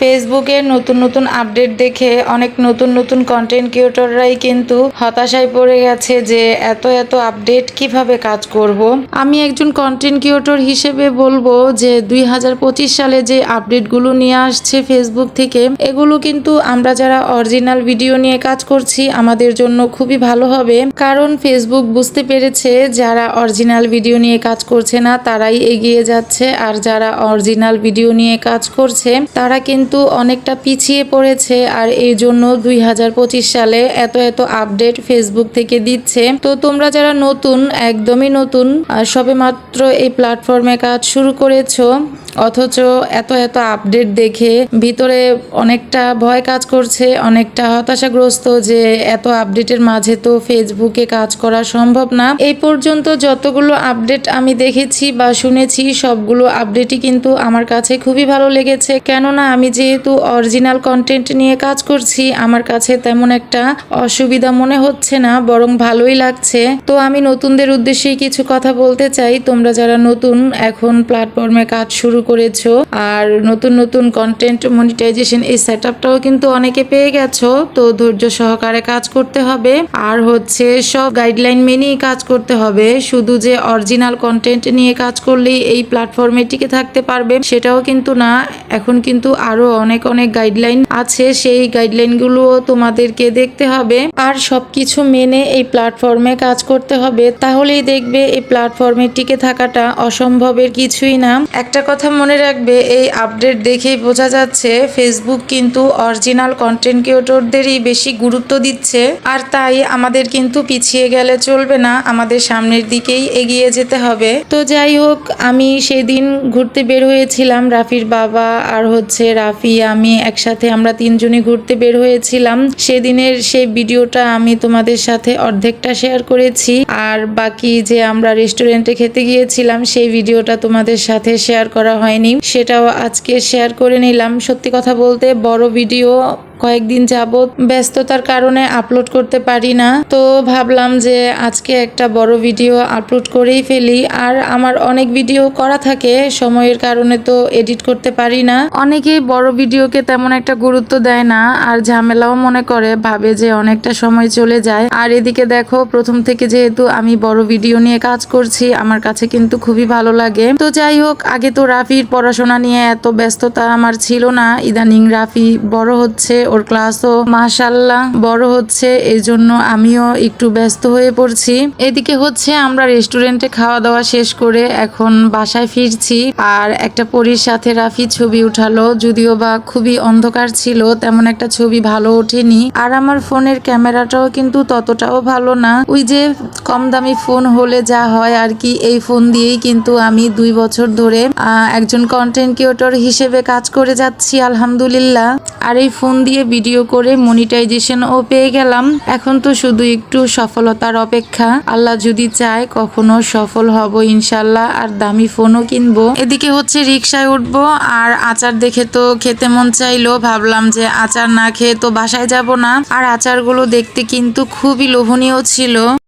ফেসবুকে নতুন নতুন আপডেট দেখে অনেক নতুন নতুন কন্টেন্ট ক্রিয়েটররাই কিন্তু হতাশায় পড়ে গেছে যে এত এত আপডেট কীভাবে কাজ করব। আমি একজন কন্টেন্ট ক্রিয়েটর হিসেবে বলব যে দুই হাজার পঁচিশ সালে যে আপডেটগুলো নিয়ে আসছে ফেসবুক থেকে, এগুলো কিন্তু আমরা যারা অরিজিনাল ভিডিও নিয়ে কাজ করছি, আমাদের জন্য খুবই ভালো হবে কারণ ফেসবুক বুঝতে পেরেছে যারা অরিজিনাল ভিডিও নিয়ে কাজ করছে না, তারাই এগিয়ে যাচ্ছে আর যারা অরিজিনাল ভিডিও নিয়ে কাজ করছে, তারা কিন্তু অনেকটা পিছিয়ে পড়েছে আর এই জন্য দুই হাজার পঁচিশ সালে এত এত আপডেট ফেসবুক থেকে দিচ্ছে। তো তোমরা যারা নতুন, একদমই নতুন সবে মাত্র এই প্ল্যাটফর্মে কাজ শুরু করেছ, অথচ এত এত আপডেট দেখে ভিতরে অনেকটা ভয় কাজ করছে, অনেকটা হতাশাগ্রস্ত যে এত আপডেটের মাঝে তো ফেসবুকে কাজ করা সম্ভব না। এই পর্যন্ত যতগুলো আপডেট আমি দেখেছি বা শুনেছি, সবগুলো আপডেটই কিন্তু আমার কাছে খুবই ভালো লেগেছে। কেননা আমি যেহেতু অরিজিনাল কন্টেন্ট নিয়ে কাজ করছি, আমার কাছে তেমন একটা অসুবিধা মনে হচ্ছে না, বরং ভালোই লাগছে। তো আমি নতুনদের উদ্দেশ্যেই কিছু কথা বলতে চাই। তোমরা যারা নতুন এখন প্ল্যাটফর্মে কাজ শুরু করেছ আর নতুন নতুন কন্টেন্ট মনিটাইজেশন এই সেট কিন্তু অনেকে পেয়ে গেছো, তো ধৈর্য সহকারে কাজ করতে হবে। আর হচ্ছে সব গাইডলাইন মেনেই কাজ করতে হবে। শুধু যে অরিজিনাল কন্টেন্ট নিয়ে কাজ করলেই এই প্ল্যাটফর্মে টিকে থাকতে পারবে, সেটাও কিন্তু না। এখন কিন্তু আরও অনেক অনেক গাইডলাইন আছে, সেই গাইডলাইনগুলো তোমাদেরকে দেখতে হবে। আর সবকিছু মেনে এই প্ল্যাটফর্মে কাজ করতে হবে, তাহলেই দেখবে এই প্ল্যাটফর্মে টিকে থাকাটা অসম্ভবের কিছুই না। একটা কথা মনে রাখবে, এই আপডেট দেখেই বোঝা যাচ্ছে ফেসবুক কিন্তু অরিজিনাল কন্টেন্ট ক্রিয়েটরদেরই বেশি গুরুত্ব দিচ্ছে। আর তাই আমাদের কিন্তু পিছিয়ে গেলে চলবে না, আমাদের সামনের দিকেই এগিয়ে যেতে হবে। তো যাই হোক, আমি সেদিন ঘুরতে বের হয়েছিলাম রাফির বাবা আর হচ্ছে রাফি আমি একসাথে আমরা তিনজনই ঘুরতে বের হয়েছিলাম। সেদিনের সেই ভিডিওটা আমি তোমাদের সাথে অর্ধেকটা শেয়ার করেছি। আর বাকি যে আমরা রেস্টুরেন্টে খেতে গিয়েছিলাম, সেই ভিডিওটা তোমাদের সাথে শেয়ার করা হয়নি। সেটাও আজকে শেয়ার করে নিলাম। সত্যি কথা বলতে বড় ভিডিও। কয়েকদিন যাবৎ ব্যস্ততার কারণে আপলোড করতে পারি না। তো ভাবলাম যে আজকে একটা বড় ভিডিও আপলোড করেই ফেলি। আর আমার অনেক ভিডিও করা থাকে, সময়ের কারণে তো এডিট করতে পারি না। অনেকেই বড় ভিডিওকে তেমন একটা গুরুত্ব দেয় না, আর ঝামেলাও মনে করে, ভাবে যে অনেকটা সময় চলে যায়। আর এদিকে দেখো, প্রথম থেকে যেহেতু আমি বড় ভিডিও নিয়ে কাজ করছি, আমার কাছে কিন্তু খুবই ভালো লাগে। তো যাই হোক, আগে তো রাফির পড়াশোনা নিয়ে এত ব্যস্ততা আমার ছিল না। ইদানিং রাফি বড় হচ্ছে ওর ক্লাসও মাশাল্লাহ বড় হচ্ছে এই জন্য আমিও একটু ব্যস্ত হয়ে পড়ছি। এদিকে হচ্ছে আমরা রেস্টুরেন্টে খাওয়া দাওয়া শেষ করে এখন বাসায় ফিরছি, আর একটা পরীর সাথে রাফি ছবি উঠালো, যদিও বা খুবই অন্ধকার ছিল, তেমন একটা ছবি ভালো ওঠেনি। আর আমার ফোনের ক্যামেরাটাও কিন্তু ততটাও ভালো না। ওই যে কম দামি ফোন হলে যা হয় আর কি, এই ফোন দিয়েই কিন্তু আমি দুই বছর ধরে একজন কন্টেন্ট ক্রিয়েটর হিসেবে কাজ করে যাচ্ছি, আলহামদুলিল্লাহ। আর এই ফোন দিয়ে ভিডিও করে মনিটাইজেশন ও পেয়ে গেলাম। এখন তো শুধু একটু সফলতার অপেক্ষা। আল্লাহ যদি চায়, কখনো সফল হব ইনশাল্লাহ আর দামি ফোনও কিনবো। এদিকে হচ্ছে রিক্সায় উঠবো, আর আচার দেখে তো খেতে মন চাইলো। ভাবলাম যে আচার না খেয়ে তো বাসায় যাব না। আর আচারগুলো দেখতে কিন্তু খুবই লোভনীয় ছিল।